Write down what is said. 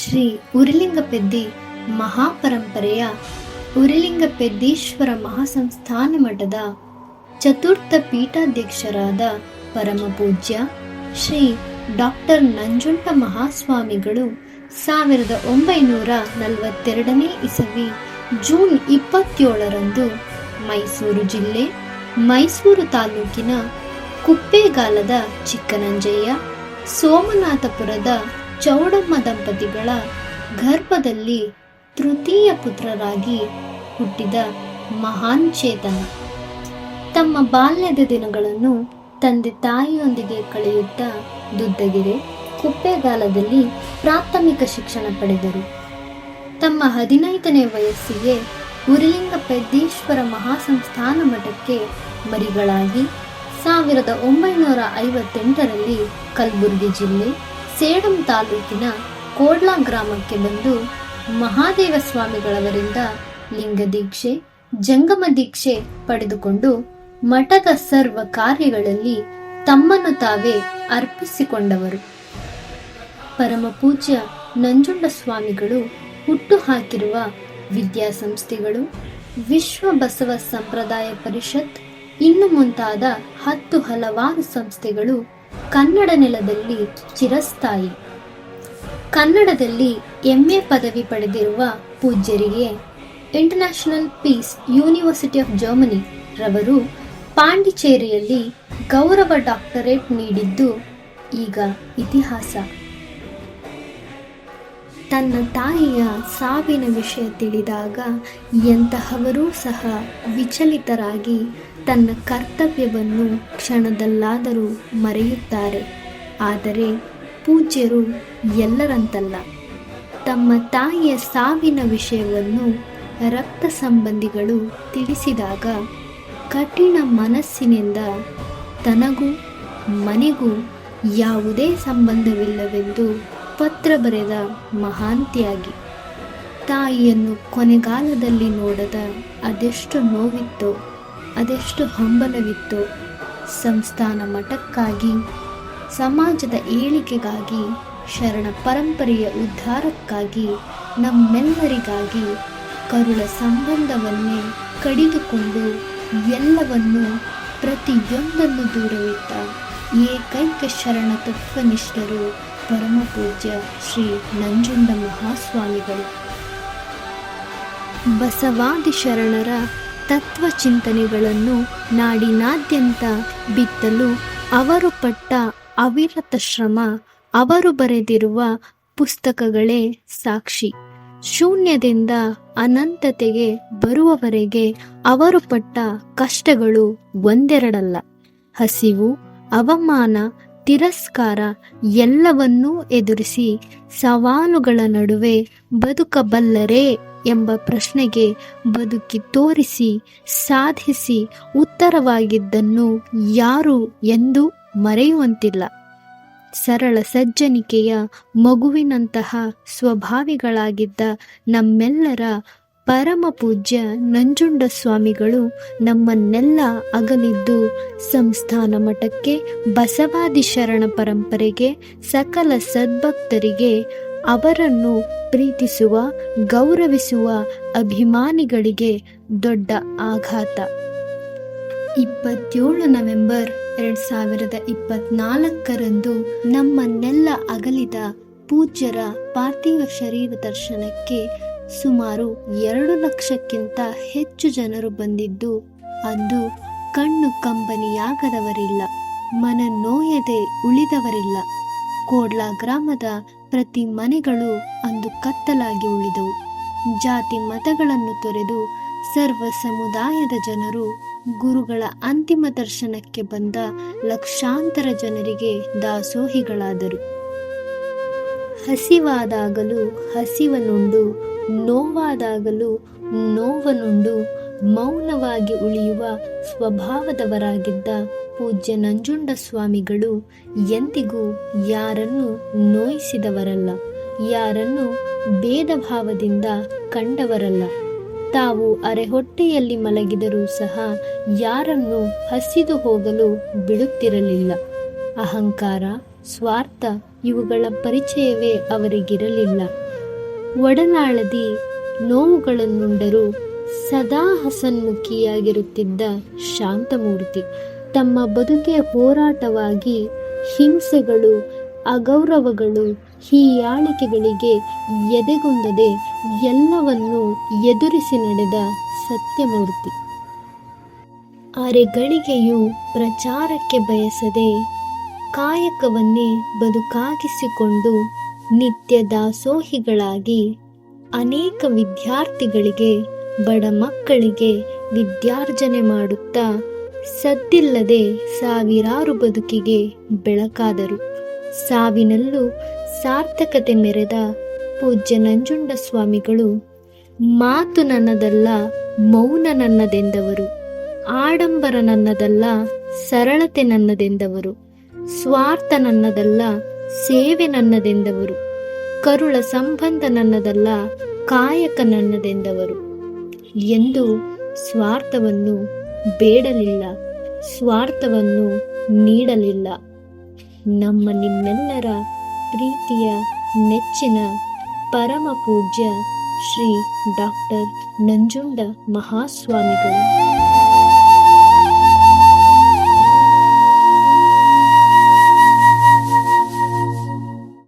ಶ್ರೀ ಉರಿಲಿಂಗಪೆದ್ದಿ ಮಹಾಪರಂಪರೆಯ ಉರಿಲಿಂಗಪೆದ್ದೀಶ್ವರ ಮಹಾಸಂಸ್ಥಾನ ಮಠದ ಚತುರ್ಥ ಪೀಠಾಧ್ಯಕ್ಷರಾದ ಪರಮ ಪೂಜ್ಯ ಶ್ರೀ ಡಾಕ್ಟರ್ ನಂಜುಂಡ ಮಹಾಸ್ವಾಮಿಗಳು ಸಾವಿರದ ಒಂಬೈನೂರ ನಲವತ್ತೆರಡನೇ ಇಸವಿ ಜೂನ್ ಇಪ್ಪತ್ತೇಳರಂದು ಮೈಸೂರು ಜಿಲ್ಲೆ ಮೈಸೂರು ತಾಲೂಕಿನ ಕುಪ್ಪೇಗಾಲದ ಚಿಕ್ಕನಂಜಯ್ಯ ಸೋಮನಾಥಪುರದ ಚೌಡಮ್ಮ ದಂಪತಿಗಳ ಗರ್ಭದಲ್ಲಿ ತೃತೀಯ ಪುತ್ರರಾಗಿ ಹುಟ್ಟಿದ ಮಹಾನ್ ಚೇತನ. ತಮ್ಮ ಬಾಲ್ಯದ ದಿನಗಳನ್ನು ತಂದೆ ತಾಯಿಯೊಂದಿಗೆ ಕಳೆಯುತ್ತಾ ದುದ್ದಗೆರೆ ಕುಪ್ಪೆಗಾಲದಲ್ಲಿ ಪ್ರಾಥಮಿಕ ಶಿಕ್ಷಣ ಪಡೆದರು. ತಮ್ಮ ಹದಿನೈದನೇ ವಯಸ್ಸಿಗೆ ಉರಿಲಿಂಗಪೆದ್ದೀಶ್ವರ ಮಹಾಸಂಸ್ಥಾನ ಮಠಕ್ಕೆ ಮರಿಗಳಾಗಿ ಸಾವಿರದ ಒಂಬೈನೂರ ಐವತ್ತೆಂಟರಲ್ಲಿ ಕಲಬುರಗಿ ಜಿಲ್ಲೆ ಸೇಡಂ ತಾಲೂಕಿನ ಕೋಡ್ಲಾ ಗ್ರಾಮಕ್ಕೆ ಬಂದು ಮಹಾದೇವ ಸ್ವಾಮಿಗಳವರಿಂದ ಲಿಂಗ ದೀಕ್ಷೆ, ಜಂಗಮ ದೀಕ್ಷೆ ಪಡೆದುಕೊಂಡು ಮಠದ ಸರ್ವ ಕಾರ್ಯಗಳಲ್ಲಿ ತಮ್ಮನ್ನು ತಾವೇ ಅರ್ಪಿಸಿಕೊಂಡವರು. ಪರಮ ಪೂಜ್ಯ ನಂಜುಂಡ ಸ್ವಾಮಿಗಳು ಹುಟ್ಟು ಹಾಕಿರುವ ವಿದ್ಯಾಸಂಸ್ಥೆಗಳು, ವಿಶ್ವ ಬಸವ ಸಂಪ್ರದಾಯ ಪರಿಷತ್, ಇನ್ನು ಮುಂತಾದ ಹತ್ತು ಹಲವಾರು ಸಂಸ್ಥೆಗಳು ಕನ್ನಡ ನೆಲದಲ್ಲಿ ಚಿರಸ್ಥಾಯಿ. ಕನ್ನಡದಲ್ಲಿ ಎಂಎ ಪದವಿ ಪಡೆದಿರುವ ಪೂಜ್ಯರಿಗೆ international peace university of Germany ರವರು ಪಾಂಡಿಚೇರಿಯಲ್ಲಿ ಗೌರವ ಡಾಕ್ಟರೇಟ್ ನೀಡಿದ್ದು ಈಗ ಇತಿಹಾಸ. ತನ್ನ ತಾಯಿಯ ಸಾವಿನ ವಿಷಯ ತಿಳಿದಾಗ ಎಂತಹವರೂ ಸಹ ವಿಚಲಿತರಾಗಿ ತನ್ನ ಕರ್ತವ್ಯವನ್ನು ಕ್ಷಣದಲ್ಲಾದರೂ ಮರೆಯುತ್ತಾರೆ. ಆದರೆ ಪೂಜ್ಯರು ಎಲ್ಲರಂತಲ್ಲ. ತಮ್ಮ ತಾಯಿಯ ಸಾವಿನ ವಿಷಯವನ್ನು ರಕ್ತ ಸಂಬಂಧಿಗಳು ತಿಳಿಸಿದಾಗ ಕಠಿಣ ಮನಸ್ಸಿನಿಂದ ತನಗೂ ಮನೆಗೂ ಯಾವುದೇ ಸಂಬಂಧವಿಲ್ಲವೆಂದು ಪತ್ರ ಬರೆದ ಮಹಾಂತಿಯಾಗಿ. ತಾಯಿಯನ್ನು ಕೊನೆಗಾಲದಲ್ಲಿ ನೋಡದ ಅದೆಷ್ಟು ನೋವಿತ್ತೋ. ಅದೆಷ್ಟು ಹಂಬಲವಿತ್ತು. ಸಂಸ್ಥಾನ ಮಠಕ್ಕಾಗಿ, ಸಮಾಜದ ಏಳಿಗೆಗಾಗಿ, ಶರಣ ಪರಂಪರೆಯ ಉದ್ಧಾರಕ್ಕಾಗಿ, ನಮ್ಮೆಲ್ಲರಿಗಾಗಿ ಕರುಳ ಸಂಬಂಧವನ್ನೇ ಕಡಿದುಕೊಂಡು ಎಲ್ಲವನ್ನು ಪ್ರತಿಯೊಂದನ್ನು ದೂರವಿಟ್ಟ ಏಕೈಕ ಶರಣ ತತ್ವನಿಷ್ಠರು ಪರಮ ಪೂಜ್ಯ ಶ್ರೀ ನಂಜುಂಡ ಮಹಾಸ್ವಾಮಿಗಳು. ಬಸವಾದಿ ಶರಣರ ತತ್ವ ಚಿಂತನೆಗಳನ್ನು ನಾಡಿನಾದ್ಯಂತ ಬಿತ್ತಲು ಅವರು ಪಟ್ಟ ಅವಿರತ ಶ್ರಮ, ಅವರು ಬರೆದಿರುವ ಪುಸ್ತಕಗಳೇ ಸಾಕ್ಷಿ. ಶೂನ್ಯದಿಂದ ಅನಂತತೆಗೆ ಬರುವವರೆಗೆ ಅವರು ಪಟ್ಟ ಕಷ್ಟಗಳು ಒಂದೆರಡಲ್ಲ. ಹಸಿವು, ಅವಮಾನ, ತಿರಸ್ಕಾರ ಎಲ್ಲವನ್ನೂ ಎದುರಿಸಿ ಸವಾಲುಗಳ ನಡುವೆ ಬದುಕಬಲ್ಲರೇ ಎಂಬ ಪ್ರಶ್ನೆಗೆ ಬದುಕಿ ತೋರಿಸಿ, ಸಾಧಿಸಿ ಉತ್ತರವಾಗಿದ್ದನ್ನು ಯಾರು ಎಂದು ಮರೆಯುವಂತಿಲ್ಲ. ಸರಳ ಸಜ್ಜನಿಕೆಯ ಮಗುವಿನಂತಹ ಸ್ವಭಾವಿಗಳಾಗಿದ್ದ ನಮ್ಮೆಲ್ಲರ ಪರಮ ಪೂಜ್ಯ ನಂಜುಂಡ ಸ್ವಾಮಿಗಳು ನಮ್ಮನ್ನೆಲ್ಲ ಅಗಲಿದ್ದು ಸಂಸ್ಥಾನ ಮಠಕ್ಕೆ ಬಸವಾದಿ ಶರಣ ಪರಂಪರೆಗೆ ಸಕಲ ಸದ್ಭಕ್ತರಿಗೆ ಅವರನ್ನು ಪ್ರೀತಿಸುವ, ಗೌರವಿಸುವ ಅಭಿಮಾನಿಗಳಿಗೆ ದೊಡ್ಡ ಆಘಾತ. ಇಪ್ಪತ್ತೇಳು ನವೆಂಬರ್ ಎರಡ್ ಸಾವಿರದ ಇಪ್ಪತ್ನಾಲ್ಕರಂದು ನಮ್ಮನ್ನೆಲ್ಲ ಅಗಲಿದ ಪೂಜ್ಯರ ಪಾರ್ಥಿವ ಶರೀರ ದರ್ಶನಕ್ಕೆ ಸುಮಾರು ಎರಡು ಲಕ್ಷಕ್ಕಿಂತ ಹೆಚ್ಚು ಜನರು ಬಂದಿದ್ದು, ಅಂದು ಕಣ್ಣು ಕಂಬನಿಯಾಗದವರಿಲ್ಲ ಮನ ನೋಯದೆ ಉಳಿದವರಿಲ್ಲ. ಕೋಡ್ಲಾ ಗ್ರಾಮದ ಪ್ರತಿ ಮನೆಗಳು ಅಂದು ಕತ್ತಲಾಗಿ ಉಳಿದವು. ಜಾತಿ ಮತಗಳನ್ನು ತೊರೆದು ಸರ್ವ ಸಮುದಾಯದ ಜನರು ಗುರುಗಳ ಅಂತಿಮ ದರ್ಶನಕ್ಕೆ ಬಂದ ಲಕ್ಷಾಂತರ ಜನರಿಗೆ ದಾಸೋಹಿಗಳಾದರು. ಹಸಿವಾದಾಗಲೂ ಹಸಿವನುಂಡು, ನೋವಾದಾಗಲೂ ನೋವನುಂಡು ಮೌನವಾಗಿ ಉಳಿಯುವ ಸ್ವಭಾವದವರಾಗಿದ್ದ ಪೂಜ್ಯ ನಂಜುಂಡ ಸ್ವಾಮಿಗಳು ಎಂದಿಗೂ ಯಾರನ್ನು ನೋಯಿಸಿದವರಲ್ಲ, ಯಾರನ್ನು ಭೇದ ಭಾವದಿಂದ ಕಂಡವರಲ್ಲ. ತಾವು ಅರೆಹೊಟ್ಟೆಯಲ್ಲಿ ಮಲಗಿದರೂ ಸಹ ಯಾರನ್ನು ಹಸಿದು ಹೋಗಲು ಬಿಡುತ್ತಿರಲಿಲ್ಲ. ಅಹಂಕಾರ, ಸ್ವಾರ್ಥ ಇವುಗಳ ಪರಿಚಯವೇ ಅವರಿಗಿರಲಿಲ್ಲ. ಒಡನಾಳದಿ ನೋವುಗಳನ್ನುಂಡರೂ ಸದಾ ಹಸನ್ಮುಖಿಯಾಗಿರುತ್ತಿದ್ದ ಶಾಂತಮೂರ್ತಿ. ತಮ್ಮ ಬದುಕೆಯ ಹೋರಾಟವಾಗಿ ಹಿಂಸೆಗಳು, ಅಗೌರವಗಳು ಹೀಯಾಳಿಕೆಗಳಿಗೆ ಎದೆಗುಂದದೆ ಎಲ್ಲವನ್ನೂ ಎದುರಿಸಿ ನಡೆದ ಸತ್ಯಮೂರ್ತಿ. ಅರೆಗಳಿಗೆಯು ಪ್ರಚಾರಕ್ಕೆ ಬಯಸದೆ ಕಾಯಕವನ್ನೇ ಬದುಕಾಗಿಸಿಕೊಂಡು ನಿತ್ಯ ದಾಸೋಹಿಗಳಾಗಿ ಅನೇಕ ವಿದ್ಯಾರ್ಥಿಗಳಿಗೆ, ಬಡ ಮಕ್ಕಳಿಗೆ ವಿದ್ಯಾರ್ಜನೆ ಮಾಡುತ್ತಾ ಸದ್ದಿಲ್ಲದೆ ಸಾವಿರಾರು ಬದುಕಿಗೆ ಬೆಳಕಾದರು. ಸಾವಿನಲ್ಲೂ ಸಾರ್ಥಕತೆ ಮೆರೆದ ಪೂಜ್ಯ ನಂಜುಂಡ ಸ್ವಾಮಿಗಳು ಮಾತು ನನ್ನದಲ್ಲ, ಮೌನ ನನ್ನದೆಂದವರು. ಆಡಂಬರ ನನ್ನದಲ್ಲ, ಸರಳತೆ ನನ್ನದೆಂದವರು. ಸ್ವಾರ್ಥ ನನ್ನದಲ್ಲ, ಸೇವೆ ನನ್ನದೆಂದವರು. ಕರುಳ ಸಂಬಂಧ ನನ್ನದಲ್ಲ, ಕಾಯಕ ನನ್ನದೆಂದವರು. ಎಂದು ಸ್ವಾರ್ಥವನ್ನು ಬೇಡಲಿಲ್ಲ. ಸ್ವಾರ್ಥವನ್ನು ನೀಡಲಿಲ್ಲ. ನಮ್ಮ ನಿಮ್ಮೆಲ್ಲರ ಪ್ರೀತಿಯ ನೆಚ್ಚಿನ ಪರಮ ಪೂಜ್ಯ ಶ್ರೀ ಡಾಕ್ಟರ್ ನಂಜುಂಡ ಮಹಾಸ್ವಾಮಿಗಳು.